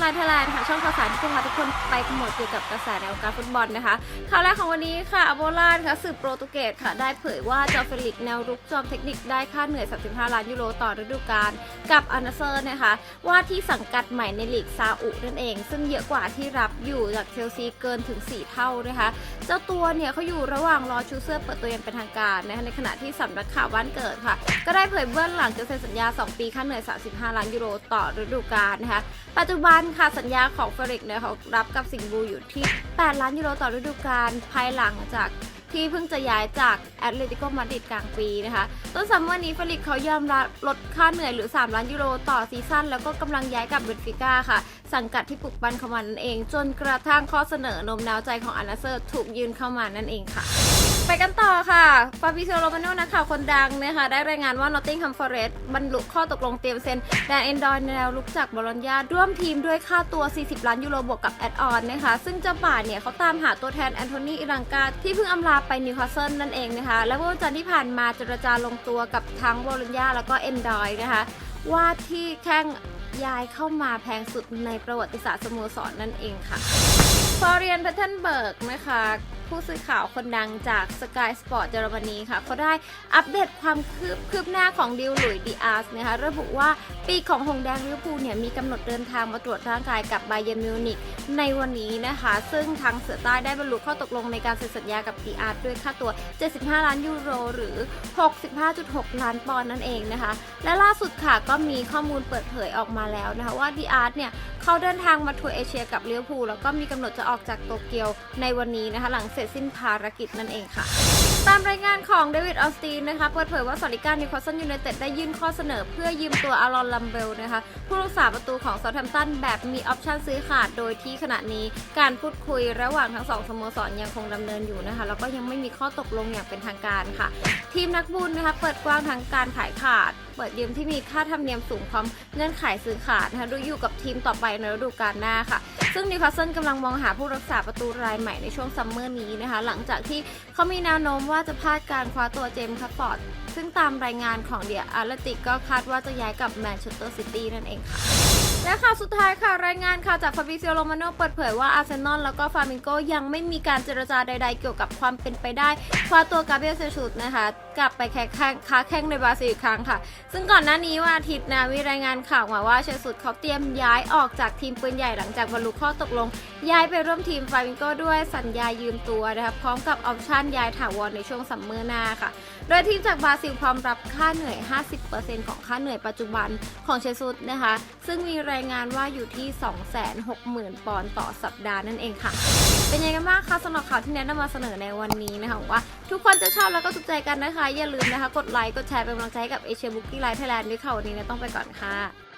ไลน์ไทยแลนด์ค่ะช่องข่าวสารที่จะพาทุกคนไปขมดเกี่ยวกับกระแสในวงการฟุตบอลนะคะข่าวแรกของวันนี้ค่ะอโบลานค่ะสืบโปรตุเกสค่ะได้เผยว่าจอเฟลิกแนวรุกจอมเทคนิคได้ค่าเหนื่อย 35 ล้านยูโรต่อฤดูกาลกับอานาเซอร์นะคะว่าที่สังกัดใหม่ในลีกซาอุนั่นเอง ซึ่งเยอะกว่าที่รับอยู่จากเชลซีเกินถึง 4 เท่านะคะเจ้าตัวเนี่ยเขาอยู่ระหว่างรอชูเซอร์เปิดตัวอยังเป็นทางการนะคะในขณะที่สำนักข่าวบ้านเกิดค่ะ ก็ได้เผยเบื้องหลังจะเซ็นสัญญา 2 ปีค่าเหนื่อย 35 ล้านยูโรต่อฤดูกาลนะคะปัจจุบันค่ะสัญญาของเฟริกเนี่ยเขารับกับสิงห์บูอยู่ที่ 8 ล้านยูโรต่อฤดูกาลภายหลังจากที่เพิ่งจะย้ายจากแอตเลติโกมาดริดกลางปีนะคะ ต้นซัมเมอร์นี้เฟลิกเขายอมรับลดค่าเหนื่อยหรือ 3 ล้านยูโรต่อซีซั่น แล้วก็กำลังย้ายกับเบนฟิก้าค่ะ สังกัดที่ปลุกปั้นเขามานั่นเอง จนกระทั่งข้อเสนอโนมน้าวใจของอานาเซอร์ถูกยืนเข้ามานั่นเองค่ะ ไปกันต่อค่ะฟาบิเซโรมาโนนักข่าวคนดังนะคะ ได้รายงานว่านอตติง h ัมฟอเรสต์บรรลุข้อตกลงเตรียมเซ็นแดนเอนดอยแนวลุกจากบอลอนยาร่วมทีมด้วยค่าตัว 40 ล้านยูโรบวกกับแอดออนนะคะ ซึ่งเจ้าป่าเนี่ยเขาตามหาตัวแทนแอนโทนีอิรังกาที่เพิ่งอำลาไปนิวคาสเซิลนั่นเองนะคะ และเมื่อวันจันทร์ที่ผ่านมาเจรจาลงตัวกับทั้งบอลอนยาแล้วก็เอนดอยนะคะ ว่าที่แข้งย้ายเข้ามาแพงสุดในประวัติศาสตร์สโมสรนั่นเองค่ะฟอเรียนแพทเทนเบิร์กนะคะ ผู้สื่อข่าวคนดังจาก Sky Sport เยอรมนีค่ะเขาได้อัปเดตความคืบคืบหน้าของดิวหลุยดีอาร์สนะคะระบุว่าปีของหงแดงลิเวอร์พูลเนี่ยมีกำหนดเดินทางมาตรวจร่างกายกับไบเยมิวนิกในวันนี้นะคะ ซึ่งทางเสือใต้ได้บรรลุข้อตกลงในการเซ็นสัญญากับดีอาร์ด้วยค่าตัว 75 ล้านยูโร หรือ 65.6 ล้านปอนด์นั่นเองนะคะ และล่าสุดค่ะก็มีข้อมูลเปิดเผยออกมาแล้วนะคะว่าดีอาร์เนี่ยเขาเดินทางมาทัวร์เอเชียกับลิเวอร์พูลแล้วก็มีกำหนดจะออกจากโตเกียวในวันนี้นะคะหลังเสร็จสิ้นภารกิจนั่นเองค่ะ ตามรายงานของเดวิดออสตีนนะคะเปิดเผยว่าสอริการนิวคาสเซิลยูไนเต็ดได้ยื่นข้อเสนอเพื่อยืมตัวอารอนลัมเบลนะคะผู้รักษาประตูของเซาท์แฮมป์ตันแบบมีออปชั่นซื้อขาดโดยที่ขณะนี้การพูดคุยระหว่างทั้งสองสโมสรยังคงดำเนินอยู่นะคะแล้วก็ยังไม่มีข้อตกลงอย่างเป็นทางการค่ะ ทีมนักบุญนะคะเปิดกว้างทั้งการขายขาด เปิดยืมที่มีค่าธรรมเนียมสูงพร้อมเงื่อนไขซื้อขาดนะคะดยอยู่กับทีมต่อไปในฤดูกาลหน้าค่ะ ซึ่งนิวคาสเซิลกำลังมองหาผู้รักษาประตูรายใหม่ในช่วงซัมเมอร์นี้นะคะ หลังจากที่เขามีแนวโน้มว่าจะพลาดการคว้าตัวเจมส์คัฟฟอร์ดซึ่งตามรายงานของเดียอาร์ลติกก็คาดว่าจะย้ายกับแมนเชสเตอร์ซิตี้นั่นเองค่ะ และข่าวสุดท้ายค่ะ รายงานข่าวจากฟาบิซิโอโรมาโนเปิดเผยว่าอาร์เซนอลแล้วก็ฟามิงโกยังไม่มีการเจรจาใดๆ เกี่ยวกับความเป็นไปได้คว้าตัวกาเบรียลเซชูดนะคะกลับไปแข่งค้าแข่งในบราซิลอีกครั้งค่ะ ซึ่งก่อนหน้านี้วันอาทิตย์นะมีรายงานข่าวมาว่าเชลซูดเขาเตรียมย้ายออกจากทีมปืนใหญ่หลังจากบรรลุข้อตกลง ย้ายไปร่วมทีมฟามิงโกด้วยสัญญายืมตัวนะคะพร้อมกับออปชั่นย้ายถาวรในช่วงซัมเมอร์หน้าค่ะ โดยทีมจากบราซิลพร้อมรับค่าเหนื่อย 50%ของค่าเหนื่อยปัจจุบันของเชลซูดนะคะ ซึ่งมีรายงานว่าอยู่ที่ 260,000 ปอนด์ต่อสัปดาห์นั่นเองค่ะ เป็นยังไงกันบ้างคะสำหรับข่าวที่แนะนำมาเสนอในวันนี้นะคะว่า ทุกคนจะชอบแล้วก็ถูกใจกันนะคะ อย่าลืมนะคะ กดไลค์กดแชร์เป็นกำลังใจให้กับเอเชียบุ๊กิ้งไลฟ์ไทยแลนด์ด้วยค่ะวันนี้นะต้องไปก่อนค่ะ